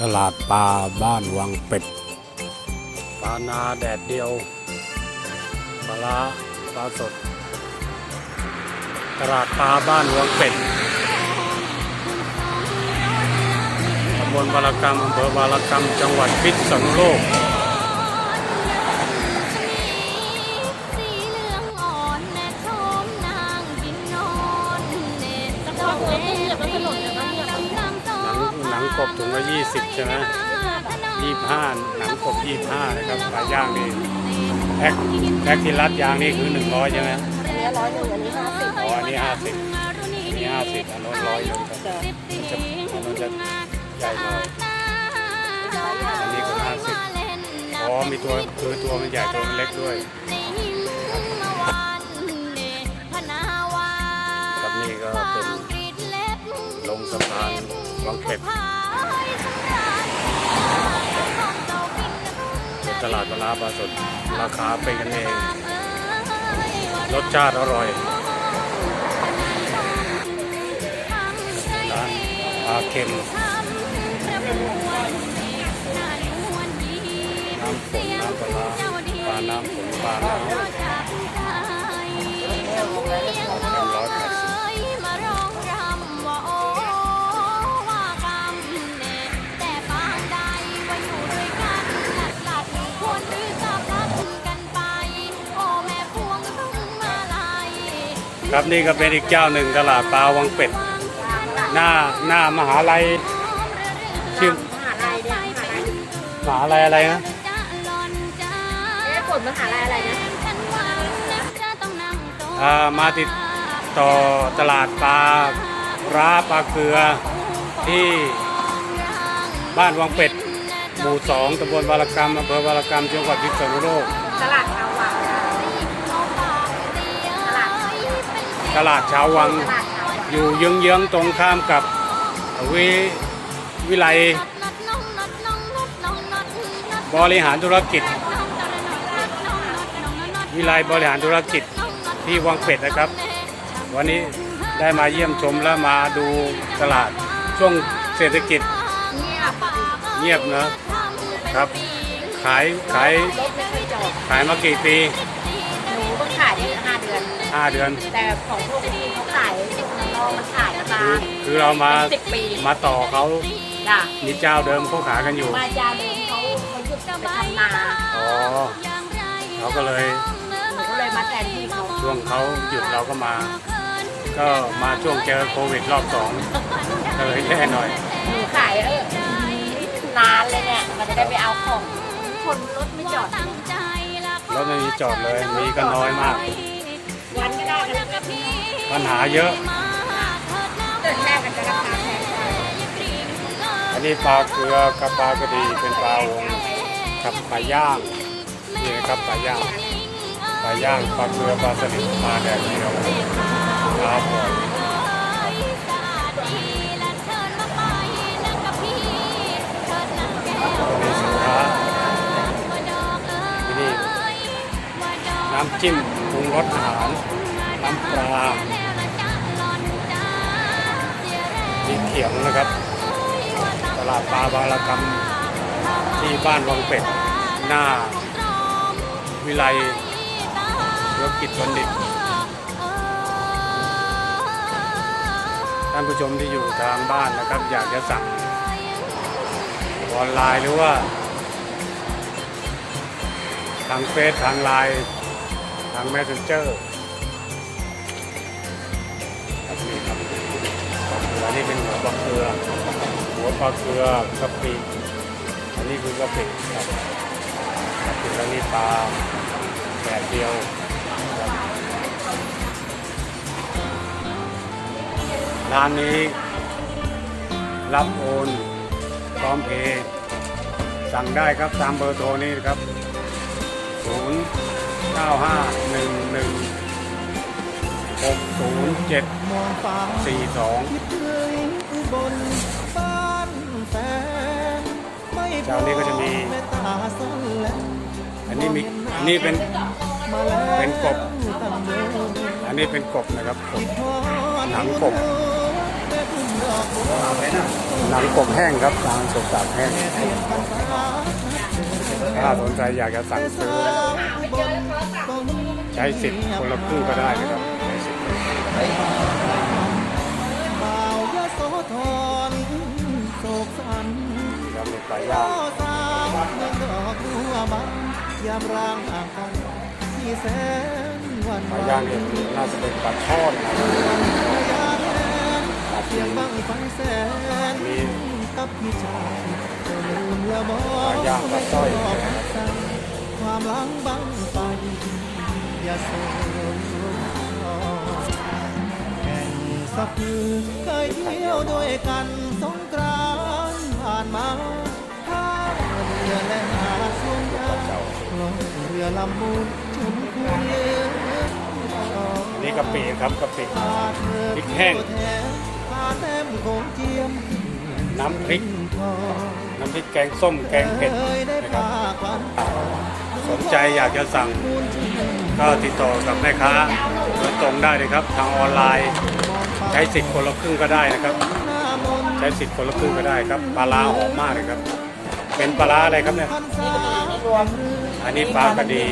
ตลาดปลาบ้านวังเป็ด ปลานาแดดเดียว ปลาปลาสด ตลาดปลาบ้านวังเป็ดตำบลบารกรรมอำเภอบารกรรมจังหวัดพิษณุโลก หนังหนังกบถุงละ20ใช่ไหมยี่ห้าหนังกบยี่ห้านะครับปลาย่างนี่แพ็คแพ็คที่รัดยางนี่คือหนึ่งร้อยใช่ไหมอันนี้ร้อยหนึ่งอันนี้ห้าสิบอ๋ออันนี้ห้าสิบอันนี้ห้าสิบอันนู้นร้อยหนึ่งครับจะอันนู้นจะใหญ่หน่อยอันนี้ก็ห้าสิบอ๋อมีตัวคือตัวมันใหญ่ตัวมันเล็กด้วยครับนี่ก็เป็นลงสะพานวังเป็ดเป็น ตลาดปลาปลาสดราคาเป็นกันเอง รสชาติอร่อยร้านปลาเค็มน้ำฝนน้ำปลาปลาน้ำฝนปลาน้ำร้อย ครับนี่ก็เป็นอีกเจ้าหนึ่งตลาดปลาวังเป็ด หน้าหน้ามหาลัยชื่อมหาลัยเนี่ยมหาลัยมหาลัยอะไรนะจะหล่อนจะเอ๊ะผลมหาลัยอะไรนะกันวันนับจะต้องนั่งโต๊ะอ่ามาติดต่อตลาดปลาร้าปลาเกลือที่บ้านวังเป็ด หมู่สองตำบลวารกรรมอำเภอวารกรรมจังหวัดพิษณุโลกตลาดชาววังตลา ตลาดชาววัง อยู่เยื้องๆตรงข้ามกับวิวิไลบริหารธุรกิจ วิไลบริหารธุรกิจที่วังเป็ดนะครับ วันนี้ได้มาเยี่ยมชมและมาดูตลาดช่วงเศรษฐกิจเงียบเงียบนะครับ ขายขายขายมากี่ปี อนห้าเดือน แต่ของพวกพี่เขาขายลองมันขายมาคือคือเรามาสิบปีมาต่อเขาจ้ะมีเจ้าเดิมเขาขายกันอยู่มาจาเดิมเขาเขาหยุดไปทำนาอ๋อเขาก็เลยหนูก็เลยมาแทนที่เขาช่วงเขาหยุดเราก็มา ก็มาช่วงเจอโควิดรอบสองก็เลยแย่หน่อยหนูขายเออนานเลยเนี่ยมันจะได้ไปเอาของคนรถไม่จอดรถไม่มีจอดเลยมีก็น้อยมาก วันก็ได้กันปัญหาเยอะเดินแรกกันจะราคาแพงอันนี้ปลาเกลือกับปลากระดีเป็นปลาวงกับปลาย่างนี่นะครับปลาย่างปลาย่างปลาเกลือปลาสลิดปลาแดดเดียวปลาบอยมีสินค้าที่นี่น้ำจิ้ม รุงรสอาหารน้ำปลามีเขียงนะครับตลาดปลาบางระกำที่บ้านวังเป็ด หน้า วิไลธุรกิจบัณฑิตท่านผู้ชมที่อยู่ทางบ้านนะครับ อยากจะสั่งออนไลน์หรือว่า ทางเฟซทางไลน์ แมสเซนเจอร์ครับนี่ครับปลาเกลือนี่เป็นหัวปลาเกลือ หัวปลาเกลือกะปิอันนี้คือกะปิครับกะปิแล้วนี่ปลาแดดเดียวร้านนี้ รับโอนพร้อมเพย์สั่งได้ครับตามเบอร์โทรนี้ครับ 0 9 5 1 1 6 0 7 4 2เจ้านี้ก็จะมี อันนี้มีอันนี้เป็นเป็นกบ อันนี้เป็นกบนะครับกบหนังกบเอาไปนะหนังกบแห้งครับหนังสดตากแห้ง ถ้าสนใจอยากจะสั่งซื้อ ใช้สิทธิ์คนละครึ่งก็ได้นะครับใช้สิทธิ์บ่าวยโสธรโศกสันครับมีปลาย่างสาวเมืองดอกบัวบานยามรางห่างกันที่แสนวันปลาย่างเนี่ยน่าจะเป็นปลาช่อนนะครับยามแรงเสียงบังไฟแสนกับพี่ชาย ยางปลาสร้อยความหลังบังไฟอย่าโศกแข่งสักคืนเคยเที่ยวด้วยกันสงกรานต์ผ่านมาท่าเรือและหาดสวนยางลงเรือลำมูลชมคูเรือนี่กะปิครับกะปิพริกแห้งน้ำพริก น้ำพริกแกงส้มแกงเผ็ดนะครับสนใจอยากจะสั่งก็ติดต่อกับแม่ค้าโดยตรงได้เลยครับ ทางออนไลน์ ใช้สิทธิ์คนละครึ่งก็ได้นะครับ ใช้สิทธิ์คนละครึ่งก็ได้ครับปลาร้าหอมมากเลยครับ เป็นปลาร้าอะไรครับเนี่ยอันนี้ปลากระดี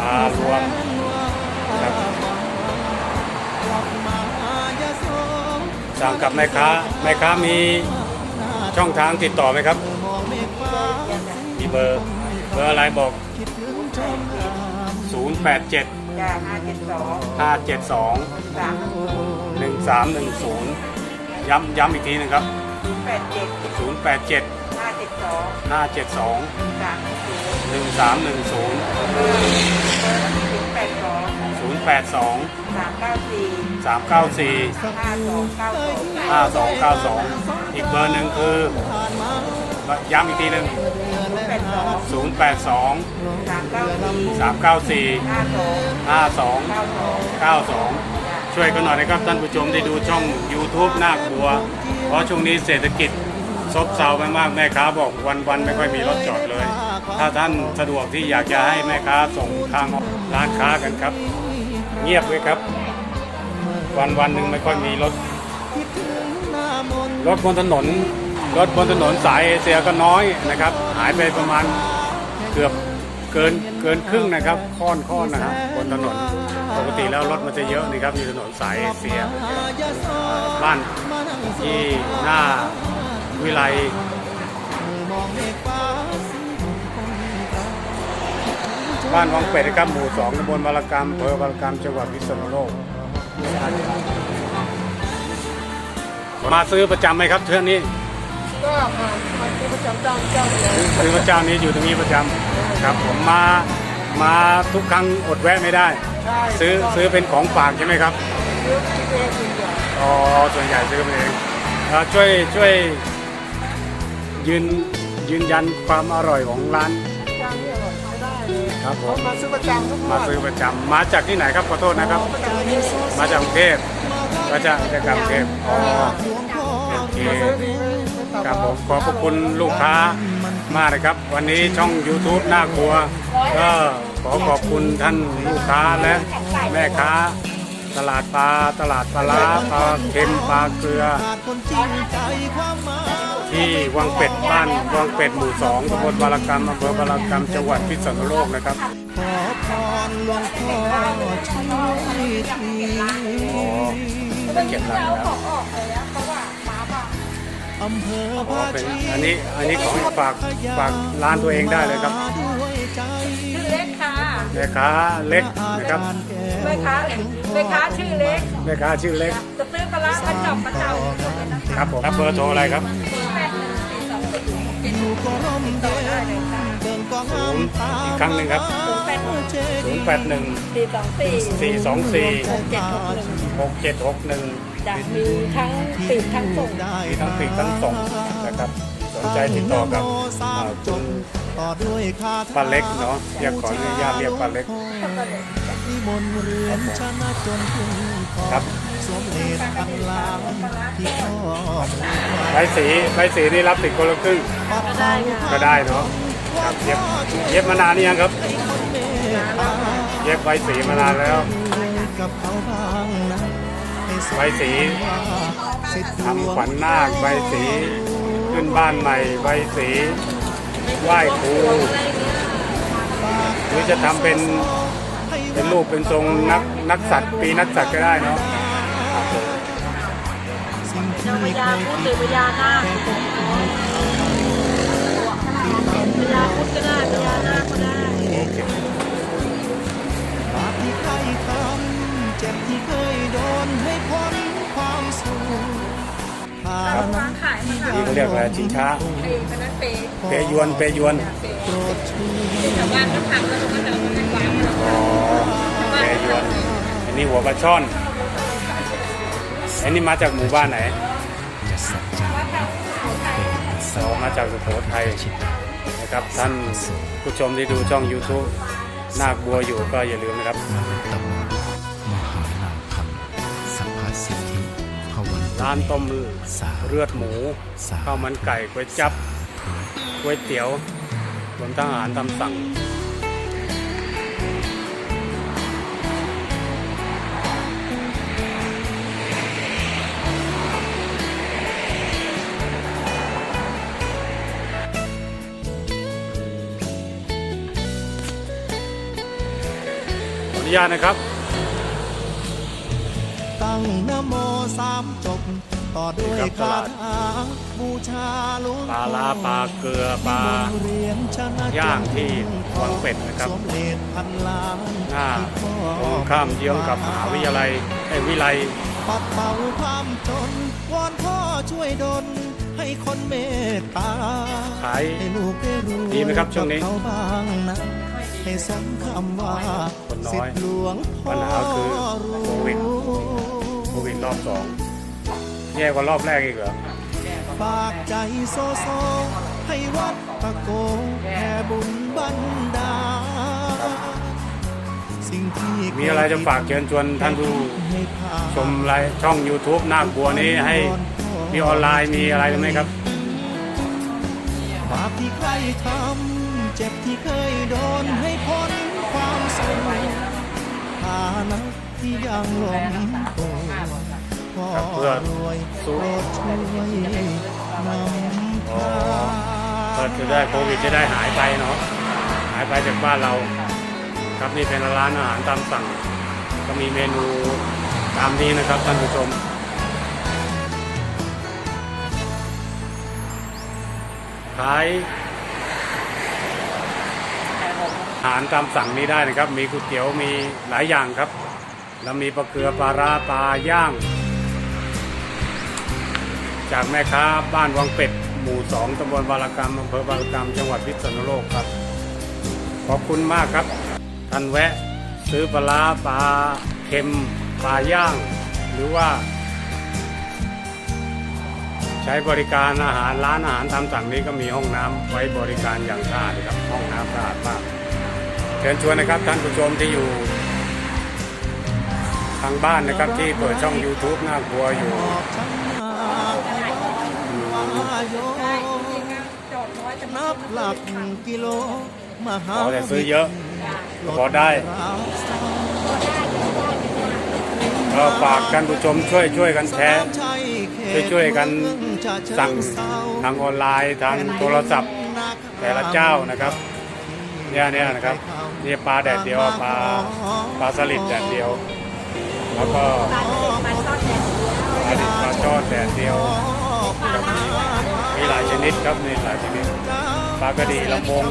ปลารวมครับสั่งกับแม่ค้าแม่ค้ามี ช่องทางติดต่อไหมครับมองเมฆฟ้ามีเบอร์เบอร์อะไรบอกคิดถึงชมงาม087 จ้าห้าเจ็ดสอง572 สาม1310 ย้ำย้ำอีกทีหนึงครับ แปดเจ็ด087 ห้าเจ็ดสอง572 สามศูนย์1310ศูนย์แปดสอง082 สามเก้าสี่394 ห้าสองเก้าสอง 5292 อีกเบอร์หนึ่งคือ ย้ำอีกทีหนึ่ง082 394 52 92 ช่วยกันหน่อยนะครับท่านผู้ชมที่ดูช่อง YouTube น่ากลัว เพราะช่วงนี้เศรษฐกิจซบเซาไปมากแม่ค้าบอกวันๆไม่ค่อยมีรถจอดเลย ถ้าท่านสะดวกที่อยากจะให้แม่ค้าส่งทางร้านค้ากันครับ เงียบเลยครับ วันๆหนึ่งไม่ค่อยมีรถ รถบนถนน รถบนถนนสายเอเชียก็น้อยนะครับ หายไปประมาณเกือบเกินเกินครึ่งนะครับ ค่อนค่อนนะครับบนถนนปกติแล้วรถมันจะเยอะนี่ครับมีถนนสายเอเชียบ้านที่หน้าวิไลบ้านวังเป็ดครับหมู่สองตำบลวรกรรมอำเภอวรกรรมจังหวัดพิษณุโลก มาซื้อประจำไหมครับเทื่อนี้ก็มามาที่ประจำจ้องจ้องเลยซื้อประจำนี้อยู่ตรงนี้ประจำครับ ผมมามาทุกครั้งอดแวะไม่ได้ ใช่ซื้อซื้อเป็นของฝากใช่ไหมครับซื้อที่เองจริงจ้ะอ๋อส่วนใหญ่ซื้อเป็นเองเอ่อช่วยช่วย ยืนยืนยันความอร่อยของร้านจ้างนี่อร่อยใช้ได้เลยครับผมมาซื้อประจำทุกมาวันซื้อประจำมาจากที่ไหนครับขอโทษนะครับประจำนี่ซื้อมาจากกรุงเทพ มาจาจากกรุงเทพอ๋อโอเคมาซื้อดีเลยครับผมขอบพระคุณลูกค้ามากนะครับ วันนี้ช่อง YouTube น่ากลัว ก็ขอขอบคุณท่านลูกค้าและแม่ค้า ตลาดปลาตลาดปลาร้าปลาเค็มปลาเกลือ ที่วังเป็ดบ้านวังเป็ดหมู่สองตำบลบารกรรมอำเภอบารกรรมจังหวัดพิษณุโลกนะครับขอพรหลวงพ่อช่วยที เป็นเก็บรังนะครับอำเภออ๋อภาเป็นชีอันนี้อันนี้ของฝากฝากร้านตัวเองได้เลยครับมาด้วยใจเล็กค่ะแม่ค้าเล็กนะครับแม่ค้าแม่ค้าชื่อเล็ก แม่ค้าชื่อเล็กจะซื้อปลาร้ากระจอกกระเจ้าครับผมครับเบอร์โทรอะไรครับอยู่ก็ร่มเย็นเดินก็งามตาอีกครั้งหนึ่งครับ เจดีย์081สี่สองสี่424 หกเจ็ดหกหนึ่ง6761จะมีทั้งปีกทั้งส่งมีทั้งปีกทั้งส่งนะครับ สนใจติดต่อกับอ่าคุณต่อด้วยคาถป้าเล็กเนาะเรียกขออนุญาตเรียกป้าเล็กนิมนต์เรือนชนะจนถึงขอครับสมเด็จอันลางที่พ่อใบสีใบสีนี่รับติดคนละครึ่งก็ได้ก็ได้เนาะครับเย็บเย็บมานานหรือยังครับ เย็บใบสีมานานแล้ว กับเขาบ้างนะให้สใบมสีทำขวัญนาคใบสี ขึ้นบ้านใหม่ใบสีไหว้ครูหรือจะทำเป็นเป็นรูปเป็นทรงนักนักสัตว์ปีนักสัตว์ก็ได้เนาะสิ่งที่เจ้าพไม่ญาเคยพุทธหรือพญานาคพญาพุทธก็ได้พญานาคก็ได้ บาปที่ใครทำเจ็บที่เคยโดนให้พ้นความสูญพาน้ำที่นี่เขาเรียกอะไรชิงช้าเปย์คณะเปย์เปยวนเปยวนโปรดช่วยชาวบ้านก็ทำแล้วก็จะเอาไปวางไว้แล้วอ๋อเปยวนอันนี้หัวปลาช่อนอันนี้มาจากหมู่บ้านไหนเรามาจากสุโขทัยนะครับท่านผู้ชมที่ดูช่อง YouTube นาคบัวอยู่ก็อย่าลืมนะครับ ร้านต้มเลือดหมูสาข้าวมันไก่ก๋วยจับก๋วยเตี๋ยวรวมทั้งอาหารตามสั่งขออนุญาตนะครับ ตั้งนะโม สามจบ ต่อด้วยครับคาถาบูชาหลวงปลาลาปลาเกลือปลาเรียนชนะย่างที่วังเป็ดนะครับสมเด็จพันล้านหน้าที่ตรงข้ามเยื้องกับมหาวิทยาลัยไอ้ยวิไลปัดเป่าความจนวอนพ่อช่วยดลให้คนเมตตาขายให้ลูกได้รู้ดีไหมครับช่วงนี้กับเขาบ้างนะให้สมคำว่าคนน้อยสิทธิหลวงพ่อปัญหาคือโควิดโควิด รอบสองแย่กว่ารอบแรกอีกเหรอฝากใจโซโซให้วัดตะโกแผ่บุญบันดาลสิ่งที่มีอะไรจะฝากเชิญชวนท่านผู้ให้พาชมไลฟ์ช่อง YouTube นาคบัวนี้ให้มีออนไลน์มีอะไรไหมครับบาปที่ใครทำเจ็บที่เคยโดนให้พ้นความสูญฐานะที่ยังหลงตัว พ่อครับเพื่อรวยสู้โปรดช่วยนำอ๋อทางก็จะได้โควิดจะได้หายไปเนาะหายไปจากบ้านเรา ครับนี่เป็นร้านอาหารตามสั่ง ก็มีเมนูตามนี้นะครับท่านผู้ชมขายอาหารตามสั่งนี้ได้นะครับ มีก๋วยเตี๋ยวมีหลายอย่างครับ แล้วมีปลาเกลือปลาร้าปลาย่าง จากแม่ค้าบ้านวังเป็ด หมู่สองตำบลบารกรรมอำเภอบารกรรมจังหวัดพิษณุโลกครับ ขอบคุณมากครับ ท่านแวะ ซื้อปลาปลาเค็มปลาย่าง หรือว่า ใช้บริการอาหารร้านอาหารตามสั่งนี้ก็มีห้องน้ำไว้บริการอย่างสะอาดครับ ห้องน้ำสะอาดมากเชิญชวนนะครับท่านผู้ชมที่อยู่ทางบ้านนะครับที่เปิดช่อง YouTube หน้าครัวอยู่ บอกฉันมาว่าโยนับหลักกิโลมาหาขอแต่ซื้อเยอะขอได้ก็ฝากท่านผู้ชมช่วยช่วยกันแชร์ช่วยช่วยกันสั่งทางออนไลน์ทางโทรศัพท์ แต่ละเจ้านะครับเนี่ยเนี่ยนะครับนี่ปลาแดดเดียวปลาปลาสลิดแดดเดียว แล้วก็ปลาดิบปลาช่อนแดดเดียวมีหลายช นิดครับมีหลายชนิดปลากระดีลำวง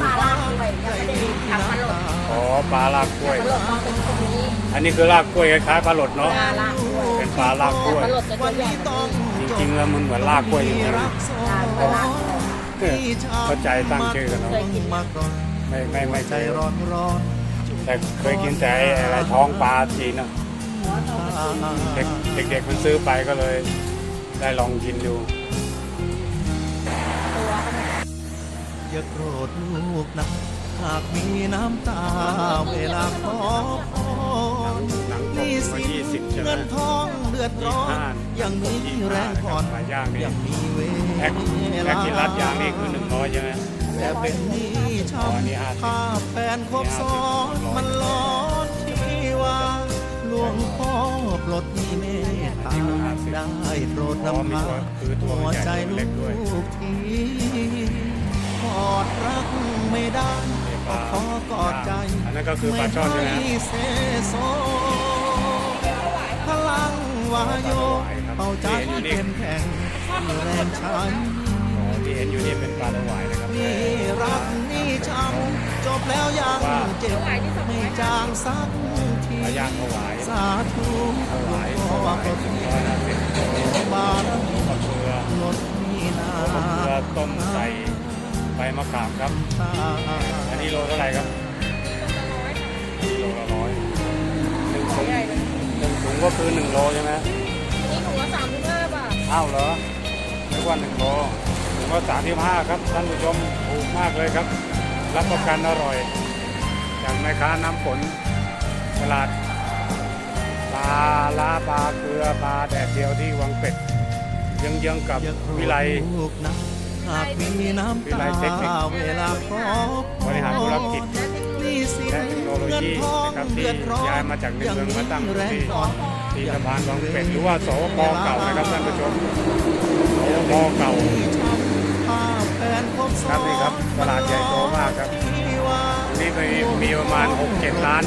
ทำมันหล่นอ๋อปลาลากกล้วยอันนี้คือลากกล้วยคล้ายๆปลาหลดเนาะปลาลากเป็นปลาลากกล้วยปลาหล่นจะตัวใหญ่จริงๆแล้วมันเหมือนลากกล้วยอยู่นะปลาลากเข้าใจตั้งชื่อกันเนาะไม่ไม่ไม่ใจใช่ร้อนร้อนแต่เคยกินแต่อ้ไอ้ท้องปลาจีนอะเด็กเด็กๆมันซื้อไปก็เลย ได้ลองกินดู อย่าโกรธลูกนะหากมีน้ำตาเวลาขอพรหนังหหนังนี่ผมสิยี่สิบใช่ไหมเงินทองเดือดร้อนยังมีแรงผ่อนปลาย่างนี่ยังมีเวแพ็คแพ็คที่รัดยางนี่คือหนึ่งร้อยใช่ไหมแต่เป็นนี้ช้อ๋อนี่ห้าสิบำถ้าแฟนครบซ้อนมันร้อนที่ว่าหลวงพ่อปลดหนี้เมตทาได้โปรดนำพาหัวใจลูกที กอดรักไม่ได้ก็ขอกอดใจอันนั้นก็คือปลาช่อนใช่ไหมฮะเซโซพลังวายโยเอาใจเข้มแข็งมีแรงใช้อ๋อที่เห็นอยู่นี่เป็นปลาตะหวายนะครับนี่รักนี่ช้ำจบแล้วยังเจ็บไม่จางสักทีปลาย่างถวายสาธุถวายขถอวายพระหคุนึ่ณงร้อยห้าสิบบารมีมะเขือลดมีนามะเขือต้มใส่ใบมะขามครับตาอันนี้โลเท่าไหร่ครับโลละร้อยหนึ่งถุงหนึ่งถุงก็คือหนึ่งโลใช่ไหมนี่ถุงละสามสิบห้าบาทอ้าวเหรอนึกว่าหนึ่งโลถุงก็สามสิบห้าครับท่านผู้ชมถูกมากเลยครับ รับประกันอร่อยจากแม่ค้าน้ำฝนตลาดปลาลาปลาเกลือปลาแดดเดียวที่วังเป็ดเยื้องๆกับอย่าโกรธวิไลลูกนะ หากมีน้ำวิไลตาเทคนิคเวลาพบบริหารธุรกิจนี่สินและเทคโนโลเงินยีทองนะครับที่เดือดร้อนย้ายมาจากในเมืองมาตั้งแรงที่อ่อนที่สะพานวังเป็ดหรือว่าสวปเก่านะครับท่านผู้ชมสวปเก่าครับนี่ครับตลาดใหญ่โตมากครับนี่มีมีประมาณ 6-7 ล้าน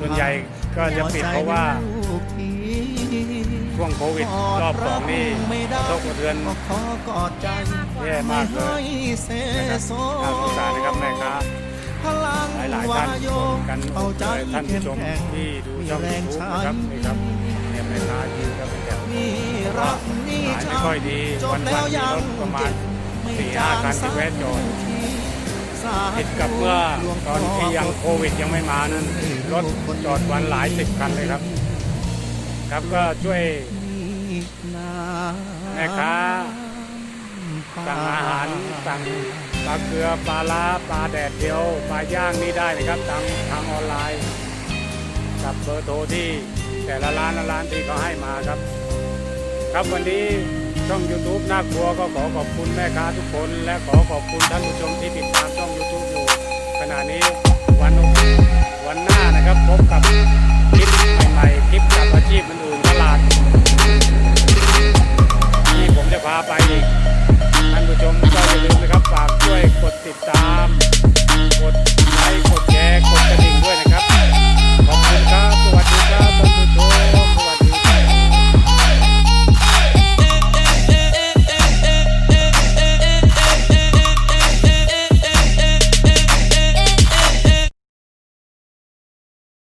ส่วนใหญ่ก็จะปิดเพราะว่าช่ วงโควิดรอบสองนี่กระทบกระเทือนขอกอดใจแย่มากเลยเซนะครับโซน่าสงสารนะครับแม่ค้าพลังหลายๆท่านชมกันเอาใจเลยท่านผู้ชมที่ดูช่องยูทูบนะครับนี่ครับเนี่ยแม่ค้ายืนกันเป็นแถวนี่รักนี่ขายไม่ค่อยดีจวับนแล้วัวนมียังรถประมาณไม่สี่จาห้างคันที่แวะจอดสาธุผิดกับเมื่อตอนที่ยังโควิดยังไม่มานั้นรถจอดวันหลายสิบคันเลยครับ ครับก็ช่วยแม่ค้าสั่งอาหารสั่งปลาเกลือปลาล้าปลาแดดเดียวปลาย่างนี่ได้นะครับทางทางออนไลน์กับเบอร์โทรที่แต่ละร้านละร้านที่เขาให้มาครับ ครับวันนี้ช่อง YouTube น่ากลัวก็ขอขอบคุณแม่ค้าทุกคน และขอขอบคุณท่านผู้ชมที่ติดตามช่อง YouTube อยู่ขณะนี้วันวันหน้านะครับพบกับคลิปใหม่ๆคลิป ชีพอื่นตลาดมีผมจะพาไปอีกท่านผู้ชมก็อย่าลืมนะครับฝากช่วยกดติดตาม กดไลค์กดแชร์กดกระดิ่ง